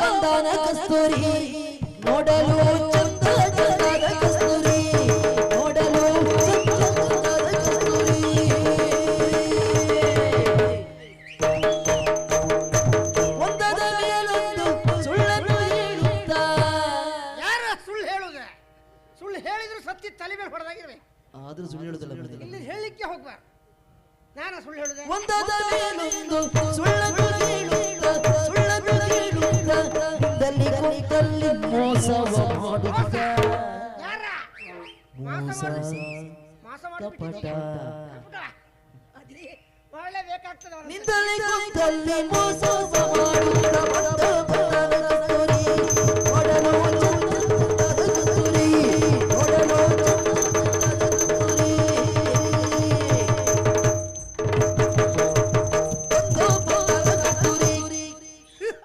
ಬಂದನ ಕಸ್ತೂರಿ. ನೋಡಲು ಚಂದ ಚಂದದ ಕಸ್ತೂರಿ. ನೋಡಲು ಚಂದ ಚಂದದ ಕಸ್ತೂರಿ. ಒಂದದ ಮೇಲೊಂದು ಸುಳ್ಳನ್ನು ಹೇಳುತ್ತಾ. ಯಾರ ಸುಳ್ಳು ಹೇಳುದ ಸುಳ್ಳು ಹೇಳಿದ್ರು ಸತ್ತಿ ತಲೆ ಮೇಲೆ ಹೊಡೆದಾಗಿರ್ಬೇಕು ಆದ್ರೂ ಸುಳ್ಳು ಹೇಳುದಿಲ್ಲ ಇಲ್ಲಿ ಹೇಳಲಿಕ್ಕೆ ಹೋಗ್ಬಾರ್ದು. ನಾನು ಸುಳ್ಳು ಹೇಳುದೆ ಒಂದದ ಮೇಲೊಂದು ಸುಳ್ಳನ್ನು ಕುಂತಲ್ಲಿ ಮೋಸವ ಮಾಡುತ್ತಾ ಮಾಸ ಕಪಟ. ನಿಂದಲಿ ಮೋಸವ